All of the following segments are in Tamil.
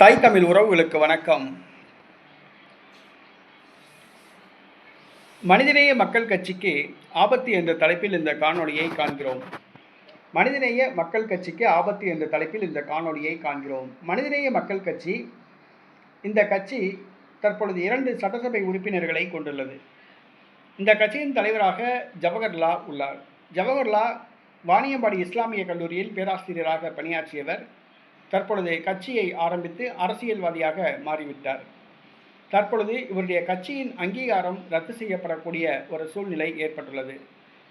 தாய் தமிழ் உறவுகளுக்கு வணக்கம். மனிதநேய மக்கள் கட்சிக்கு ஆபத்து என்ற தலைப்பில் இந்த காணொளியை காண்கிறோம். மனிதநேய மக்கள் கட்சிக்கு ஆபத்து என்ற தலைப்பில் இந்த காணொளியை காண்கிறோம். மனிதநேய மக்கள் கட்சி இந்த கட்சி தற்பொழுது இரண்டு சட்டசபை உறுப்பினர்களை கொண்டுள்ளது. இந்த கட்சியின் தலைவராக ஜவஹர்லா உள்ளார். ஜவஹர்லா வாணியம்பாடி இஸ்லாமிய கல்லூரியில் பேராசிரியராக பணியாற்றியவர். தற்பொழுது கட்சியை ஆரம்பித்து அரசியல்வாதியாக மாறிவிட்டார். தற்பொழுது இவருடைய கட்சியின் அங்கீகாரம் ரத்து செய்யப்படக்கூடிய ஒரு சூழ்நிலை ஏற்பட்டுள்ளது.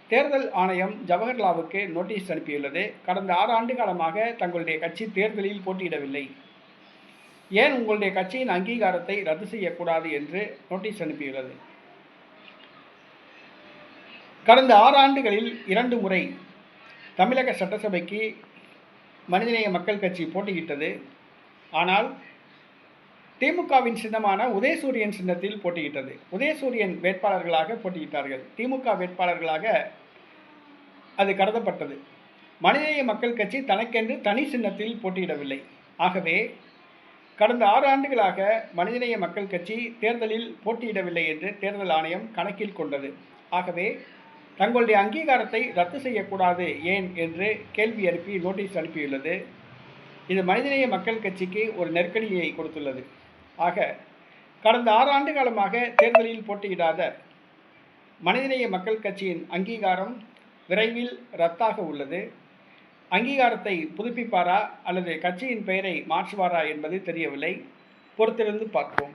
தேர்தல் ஆணையம் ஜவஹர்லாவுக்கு நோட்டீஸ் அனுப்பியுள்ளது. கடந்த ஆறு ஆண்டு காலமாக தங்களுடைய கட்சி தேர்தலில் போட்டியிடவில்லை. ஏன் உங்களுடைய கட்சியின் அங்கீகாரத்தை ரத்து செய்யக்கூடாது என்று நோட்டீஸ் அனுப்பியுள்ளது. கடந்த ஆறு ஆண்டுகளில் இரண்டு முறை தமிழக சட்டசபைக்கு மனிதநேய மக்கள் கட்சி போட்டியிட்டது. ஆனால் திமுகவின் சின்னமான உதயசூரியன் சின்னத்தில் போட்டியிட்டது. உதயசூரியன் வேட்பாளர்களாக போட்டியிட்டார்கள். திமுக வேட்பாளர்களாக அது கருதப்பட்டது. மனிதநேய மக்கள் கட்சி தனக்கென்று தனி சின்னத்தில் போட்டியிடவில்லை. ஆகவே கடந்த ஆறு ஆண்டுகளாக மனிதநேய மக்கள் கட்சி தேர்தலில் போட்டியிடவில்லை என்று தேர்தல் ஆணையம் கணக்கில் கொண்டது. ஆகவே தங்களுடைய அங்கீகாரத்தை ரத்து செய்யக்கூடாது. ஏன் என்று கேள்வி எழுப்பி நோட்டீஸ் அனுப்பியுள்ளது. இது மனிதநேய மக்கள் கட்சிக்கு ஒரு நெருக்கடியை கொடுத்துள்ளது. ஆக கடந்த ஆறு ஆண்டு காலமாக தேர்தலில் போட்டியிடாத மனிதநேய மக்கள் கட்சியின் அங்கீகாரம் விரைவில் ரத்தாக உள்ளது. அங்கீகாரத்தை புதுப்பிப்பாரா அல்லது கட்சியின் பெயரை மாற்றுவாரா என்பது தெரியவில்லை. பொறுத்திருந்து பார்ப்போம்.